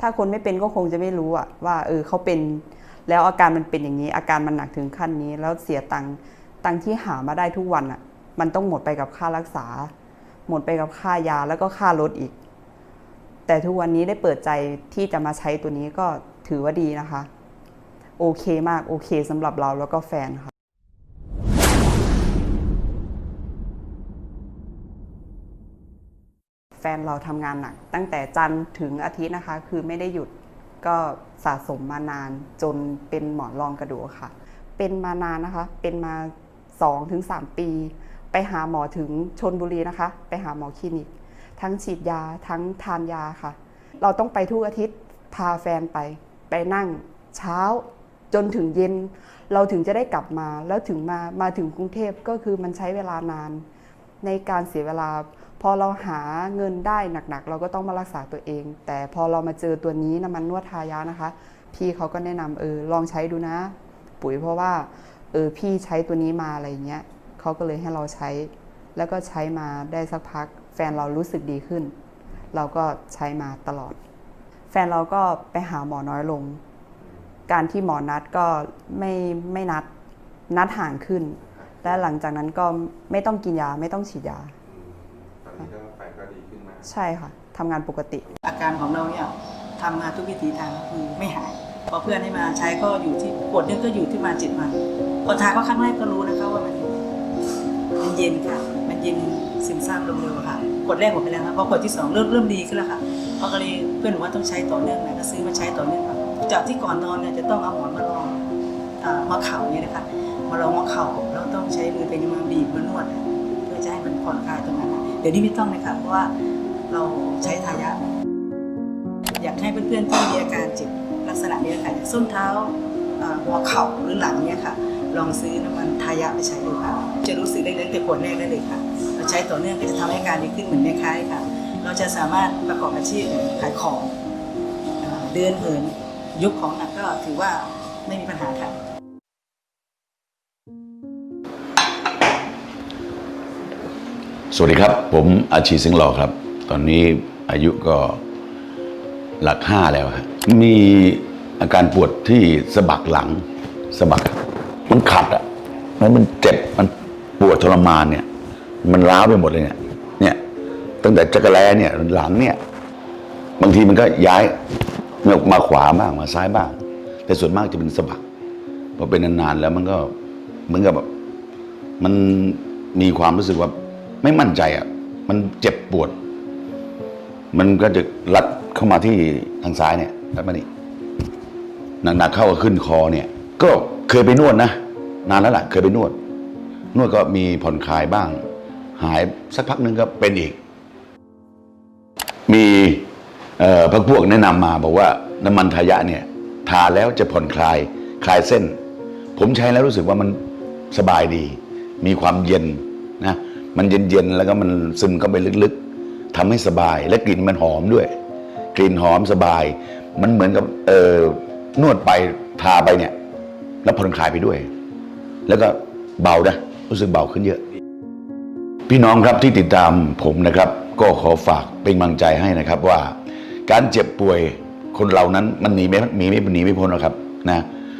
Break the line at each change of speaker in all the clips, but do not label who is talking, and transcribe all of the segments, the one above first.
ถ้าคนไม่เป็นก็คงจะไม่รู้อะว่าเออเขาเป็นแล้วอาการมันเป็นอย่างนี้ อาการมันหนักถึงขั้นนี้ แล้วเสียตังค์ตังค์ที่หามาได้ทุกวันอะมันต้องหมดไปกับค่ารักษา หมดไปกับค่ายาแล้วก็ค่ารถอีก แต่ทุกวันนี้ได้เปิดใจที่จะมาใช้ตัวนี้ก็ถือว่าดีนะคะ โอเคมากโอเคสำหรับเราแล้วก็แฟนค่ะ แฟนเราทำงานหนัก ตั้งแต่จันทร์ถึงอาทิตย์นะคะ คือไม่ได้หยุดก็สะสมมานานจนเป็นหมอนรองกระดูกค่ะ เป็นมานานนะคะ เป็นมา 2-3ถึงปี ไปหาหมอถึงชนบุรีนะคะ ไปหาหมอคลินิก ทั้งฉีดยาทั้งทานยาค่ะ เราต้องไปทุกอาทิตย์พาแฟนไป ไปนั่งเช้าจนถึงเย็น เราถึงจะได้กลับมาแล้วถึงมามาถึงกรุงเทพก็คือมันใช้เวลานาน ในการเสียเวลา พอเราหาเงินได้หนักๆ เราก็ต้องมารักษาตัวเอง แต่พอเรามาเจอตัวนี้น้ำมันนวดทายานะคะ พี่เขาก็แนะนำเออลองใช้ดูนะ ปุ๋ยเพราะว่าเออพี่ใช้ตัวนี้มาอะไรเงี้ยเขาก็เลยให้เราใช้ แล้วก็ใช้มาได้สักพัก แฟนเรารู้สึกดีขึ้น เราก็ใช้มาตลอด แฟนเราก็ไปหาหมอน้อยลง การที่หมอนัดก็ไม่ไม่นัดนัดห่างขึ้น และหลังจากนั้นก็ไม่ต้องกินยาไม่ต้องฉีดยา
นก็ดีขึ้นมาก
ใช่ค่ะทำงานปกติ
อาการของเราเนี่ยทำมาทุกวิถีทางก็คือไม่หาย พอเพื่อนให้มาใช้ก็อยู่ที่ปวดเนี่ยก็อยู่ที่มาเจ็ดวันพอทาก็ครั้งแรกก็รู้นะคะว่ามันมันเย็นค่ะ มันเย็นซึมซาบเร็วๆค่ะขวดแรกหมดไปแล้วค่ะพอขวดที่สองเริ่มเริ่มดีขึ้นแล้วค่ะพอก็เลยเพื่อนบอกว่าต้องใช้ต่อเนื่องนะก็ซื้อมาใช้ต่อเนื่องค่ะจากที่ก่อนนอนเนี่ยจะต้องเอาหมอนมารองอ่ามาเข่าเนี่ยนะคะ มารองมาเข่าแล้วต้องใช้มือไปมาบีบมานวด มันผ่อนคลายตรงนั้นอะเดี๋ยวนี้ไม่ต้องเลยค่ะเพราะว่าเราใช้ทายาอยากให้เพื่อนๆที่มีอาการเจ็บลักษณะนี้ค่ะอย่างส้นเท้าหัวเข่าหรือหลังเนี่ยค่ะ ลองซื้อน้ำมันทายะไปใช้ดูค่ะ จะรู้สึกได้เลยแต่ขวดแรกได้เลยค่ะเราใช้ต่อเนื่องก็จะทำให้การดีขึ้นเหมือนแม่ค้ายค่ะ เราจะสามารถประกอบอาชีพขายของเดินเหินยุคของหนักก็ถือว่าไม่มีปัญหาค่ะ
สวัสดีครับ ผมอาชีสิงห์หล่อครับ ตอนนี้อายุก็หลักห้าแล้วครับมีอาการปวดที่สะบักหลังสะบัก มันขัดอะมันมันเจ็บมันปวดทรมานเนี่ย มันร้าวไปหมดเลยเนี่ยเนี่ย ตั้งแต่จักรแลเนี่ยหลังเนี่ย บางทีมันก็ย้ายมาขวาบ้างมาซ้ายบ้าง แต่ส่วนมากจะเป็นสะบักพอเป็นนานๆแล้วมันก็เหมือนกับแบบมันมีความรู้สึกว่า ไม่มั่นใจอะ มันเจ็บปวด มันก็จะรัดเข้ามาที่ทางซ้ายเนี่ยรัดมานี่หนักๆเข้าก็ขึ้นคอเนี่ย ก็เคยไปนวดนะนานแล้วล่ะ เคยไปนวด นวดก็มีผ่อนคลายบ้าง หายสักพักหนึงก็เป็นอีก มีพักพวกแนะนำมาบอกว่าน้ำมันทายะเนี่ย ทาแล้วจะผ่อนคลายคลายเส้น ผมใช้แล้วรู้สึกว่ามันสบายดี มีความเย็นนะ มันเย็นๆแล้วก็มันซึมเข้าไปลึกๆทำให้สบาย และกลิ่นมันหอมด้วย กลิ่นหอมสบาย มันเหมือนกับเออนวดไปทาไปเนี่ย แล้วผ่อนคลายไปด้วย แล้วก็เบานะรู้สึกเบาขึ้นเยอะ พี่น้องครับที่ติดตามผมนะครับ ก็ขอฝากเป็นกำลังใจให้นะครับว่า การเจ็บป่วยคนเรานั้นมันหนีไม่หนีไม่หนีไม่พ้นหรอกครับนะ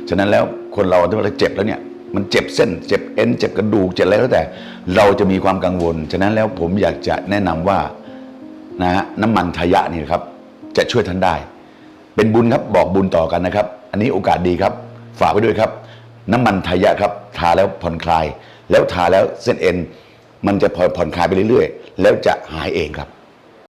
ฉะนั้นแล้วคนเราถ้าเราเจ็บแล้วเนี่ย มันเจ็บเส้น เจ็บเอ็นเจ็บกระดูกเจ็บอะไรแล้วแต่ เราจะมีความกังวล ฉะนั้นแล้วผมอยากจะแนะนำว่านะฮะน้ำมันทายะนี่ครับ จะช่วยท่านได้ เป็นบุญครับบอกบุญต่อกันนะครับ อันนี้โอกาสดีครับ ฝากไว้ด้วยครับ น้ำมันทายะครับ ทาแล้วผ่อนคลาย แล้วทาแล้วเส้นเอ็น มันจะผ่อนคลายไปเรื่อยๆ แล้วจะหายเองครับ